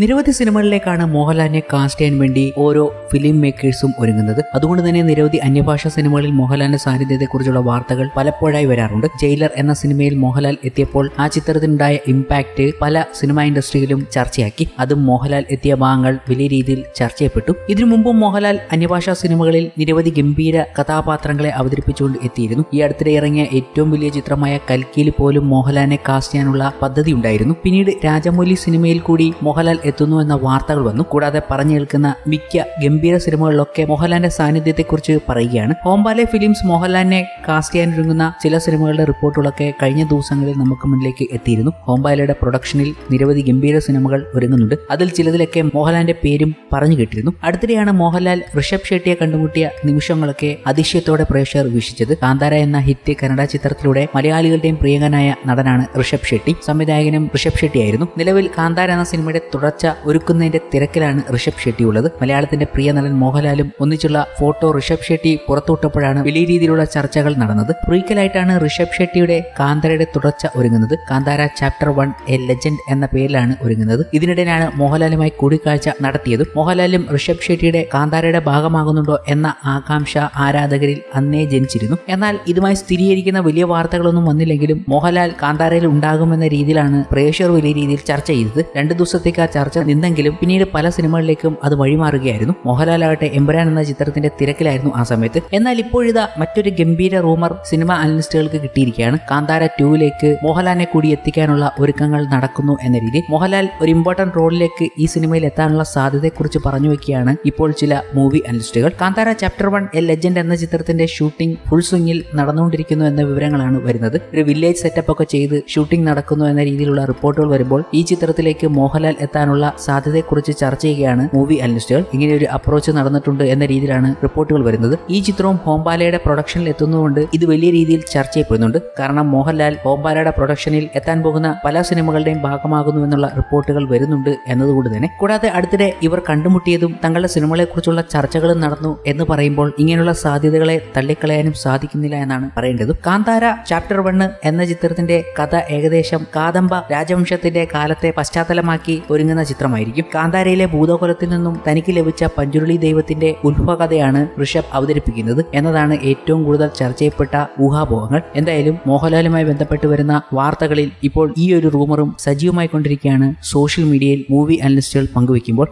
നിരവധി സിനിമകളിലേക്കാണ് മോഹൻലാലിനെ കാസ്റ്റ് ചെയ്യാൻ വേണ്ടി ഓരോ ഫിലിം മേക്കേഴ്സും ഒരുങ്ങുന്നത്. അതുകൊണ്ട് തന്നെ നിരവധി അന്യഭാഷാ സിനിമകളിൽ മോഹൻലാലിന്റെ സാന്നിധ്യത്തെക്കുറിച്ചുള്ള വാർത്തകൾ പലപ്പോഴായി വരാറുണ്ട്. ജയിലർ എന്ന സിനിമയിൽ മോഹൻലാൽ എത്തിയപ്പോൾ ആ ചിത്രത്തിനുണ്ടായ ഇമ്പാക്ട് പല സിനിമാ ഇൻഡസ്ട്രിയിലും ചർച്ചയാക്കി. അതും മോഹൻലാൽ എത്തിയ ഭാഗങ്ങൾ വലിയ രീതിയിൽ ചർച്ചയപ്പെട്ടു ഇതിനു മുമ്പും മോഹൻലാൽ അന്യഭാഷാ സിനിമകളിൽ നിരവധി ഗംഭീര കഥാപാത്രങ്ങളെ അവതരിപ്പിച്ചുകൊണ്ട് എത്തിയിരുന്നു. ഈ അടുത്തിടെ ഇറങ്ങിയ ഏറ്റവും വലിയ ചിത്രമായ കൽക്കിയിൽ പോലും മോഹൻലാലിനെ കാസ്റ്റ് ചെയ്യാനുള്ള പദ്ധതി ഉണ്ടായിരുന്നു. പിന്നീട് രാജമൗലി സിനിമയിൽ കൂടി മോഹൻലാൽ എത്തുന്നു എന്ന വാർത്തകൾ വന്നു. കൂടാതെ പറഞ്ഞു കേൾക്കുന്ന മിക്ക ഗംഭീര സിനിമകളിലൊക്കെ മോഹൻലാലിന്റെ സാന്നിധ്യത്തെക്കുറിച്ച് പറയുകയാണ്. ഹോംബാലെ ഫിലിംസ് മോഹൻലാലിനെ കാസ്റ്റ് ചെയ്യാനൊരുങ്ങുന്ന ചില സിനിമകളുടെ റിപ്പോർട്ടുകളൊക്കെ കഴിഞ്ഞ ദിവസങ്ങളിൽ നമുക്ക് മുന്നിലേക്ക് എത്തിയിരുന്നു. ഹോംബാലയുടെ പ്രൊഡക്ഷനിൽ നിരവധി ഗംഭീര സിനിമകൾ ഒരുങ്ങുന്നുണ്ട്. അതിൽ ചിലതിലൊക്കെ മോഹൻലാലിന്റെ പേരും പറഞ്ഞു കേട്ടിരുന്നു. അടുത്തിടെയാണ് മോഹൻലാൽ ഋഷഭ് ഷെട്ടിയെ കണ്ടുമുട്ടിയ നിമിഷങ്ങളൊക്കെ അതിശയത്തോടെ പ്രേക്ഷകർ വീക്ഷിച്ചത്. കാന്താര എന്ന ഹിറ്റ് കന്നഡ ചിത്രത്തിലൂടെ മലയാളികളുടെയും പ്രിയങ്കനായ നടനാണ് ഋഷഭ് ഷെട്ടി. സംവിധായകനും ഋഷഭ് ഷെട്ടിയായിരുന്നു. നിലവിൽ കാന്താര എന്ന സിനിമയുടെ തുടർച്ച ഒരുക്കുന്നതിന്റെ തിരക്കിലാണ് ഋഷഭ് ഷെട്ടി ഉള്ളത്. മലയാളത്തിന്റെ പ്രിയ നടൻ മോഹൻലാലും ഒന്നിച്ചുള്ള ഫോട്ടോ ഋഷഭ് ഷെട്ടി പുറത്തുവിട്ടപ്പോഴാണ് വലിയ രീതിയിലുള്ള ചർച്ചകൾ നടന്നത്. പ്രീക്കലായിട്ടാണ് ഋഷഭ് ഷെട്ടിയുടെ കാന്താരയുടെ തുടർച്ച ഒരുങ്ങുന്നത്. Kantara chapter one A legend എന്ന പേരിലാണ് ഒരുങ്ങുന്നത്. ഇതിനിടെയാണ് മോഹൻലാലുമായി കൂടിക്കാഴ്ച നടത്തിയത്. മോഹൻലാലും ഋഷഭ് ഷെട്ടിയുടെ കാന്താരയുടെ ഭാഗമാകുന്നുണ്ടോ എന്ന ആകാംക്ഷ ആരാധകരിൽ അന്നേ ജനിച്ചിരുന്നു. എന്നാൽ ഇതുമായി സ്ഥിരീകരിക്കുന്ന വലിയ വാർത്തകളൊന്നും വന്നില്ലെങ്കിലും മോഹൻലാൽ കാന്താരയിൽ ഉണ്ടാകുമെന്ന രീതിയിലാണ് പ്രേക്ഷകർ വലിയ രീതിയിൽ ചർച്ച ചെയ്തത്. രണ്ടു ദിവസത്തേക്ക് ആ ചർച്ച നിന്നെങ്കിലും പിന്നീട് പല സിനിമകളിലേക്കും അത് വഴിമാറുകയായിരുന്നു. മോഹൻലാൽ ആകട്ടെ എമ്പുരാൻ എന്ന ചിത്രത്തിന്റെ തിരക്കിലായിരുന്നു ആ സമയത്ത്. എന്നാൽ ഇപ്പോഴിതാ മറ്റൊരു ഗംഭീര റൂമർ സിനിമ അനലിസ്റ്റുകൾക്ക് കിട്ടിയിരിക്കുകയാണ്. കാന്താര ടൂവിലേക്ക് മോഹൻലാലിനെ കൂടി എത്തിക്കാനുള്ള ഒരുക്കങ്ങൾ നടക്കുന്നു എന്ന രീതി. മോഹൻലാൽ ഒരു ഇമ്പോർട്ടന്റ് റോളിലേക്ക് ഈ സിനിമയിൽ എത്താനുള്ള സാധ്യതയെക്കുറിച്ച് പറഞ്ഞു വെക്കുകയാണ് ഇപ്പോൾ ചില movie അനലിസ്റ്റുകൾ. Kantara chapter one A legend എന്ന ചിത്രത്തിന്റെ ഷൂട്ടിംഗ് ഫുൾ സ്വിംഗിൽ നടന്നുകൊണ്ടിരിക്കുന്നു എന്ന വിവരങ്ങളാണ് വരുന്നത്. ഒരു വില്ലേജ് സെറ്റപ്പ് ഒക്കെ ചെയ്ത് ഷൂട്ടിംഗ് നടക്കുന്നു എന്ന രീതിയിലുള്ള റിപ്പോർട്ടുകൾ വരുമ്പോൾ ഈ ചിത്രത്തിലേക്ക് മോഹൻലാൽ എത്താനുള്ള സാധ്യതയെക്കുറിച്ച് ചർച്ച ചെയ്യുകയാണ് മൂവി അനലിസ്റ്റുകൾ. ഇങ്ങനെ ഒരു അപ്രോച്ച് നടന്നിട്ടുണ്ട് എന്ന രീതിയിലാണ് റിപ്പോർട്ടുകൾ വരുന്നത്. ഈ ചിത്രവും ഹോംബാലയുടെ പ്രൊഡക്ഷനിൽ എത്തുന്നതുകൊണ്ട് ഇത് വലിയ രീതിയിൽ ചർച്ച ചെയ്യപ്പെടുന്നുണ്ട്. കാരണം മോഹൻലാൽ ഹോംബാലയുടെ പ്രൊഡക്ഷനിൽ എത്താൻ പോകുന്ന പല സിനിമകളുടെയും ഭാഗമാകുന്നു എന്നുള്ള റിപ്പോർട്ടുകൾ വരുന്നുണ്ട് എന്നതുകൊണ്ട് തന്നെ. കൂടാതെ അടുത്തിടെ ഇവർ കണ്ടുമുട്ടിയതും തങ്ങളുടെ സിനിമകളെക്കുറിച്ചുള്ള ചർച്ചകളും നടന്നു എന്ന് പറയുമ്പോൾ ഇങ്ങനെയുള്ള സാധ്യതകളെ തള്ളിക്കളയാനും സാധിക്കുന്നില്ല എന്നാണ് പറയേണ്ടത്. കാന്താര ചാപ്റ്റർ വണ്ണ് എന്ന ചിത്രത്തിന്റെ കഥ ഏകദേശം കാദംബ രാജവംശത്തിന്റെ കാലത്തെ പശ്ചാത്തലമാക്കി ഒരുങ്ങുന്ന ചിത്രമായിരിക്കും. കാന്താരയിലെ ഭൂതകുലത്തിൽ നിന്നും തനിക്ക് ലഭിച്ച പഞ്ചുരുളി ദൈവത്തിന്റെ ഉത്ഭവകഥയാണ് ഋഷഭ് അവതരിപ്പിക്കുന്നത്. എന്നതാണ് ഏറ്റവും കൂടുതൽ ചർച്ച ചെയ്യപ്പെട്ട ഊഹാപോഹങ്ങൾ. എന്തായാലും മോഹൻലാലുമായി ബന്ധപ്പെട്ട് വരുന്ന വാർത്തകളിൽ ഇപ്പോൾ ഈ ഒരു റൂമറും സജീവമായി കൊണ്ടിരിക്കുകയാണ്. സോഷ്യൽ മീഡിയയിൽ മൂവി അനലിസ്റ്റുകൾ പങ്കുവയ്ക്കുമ്പോൾ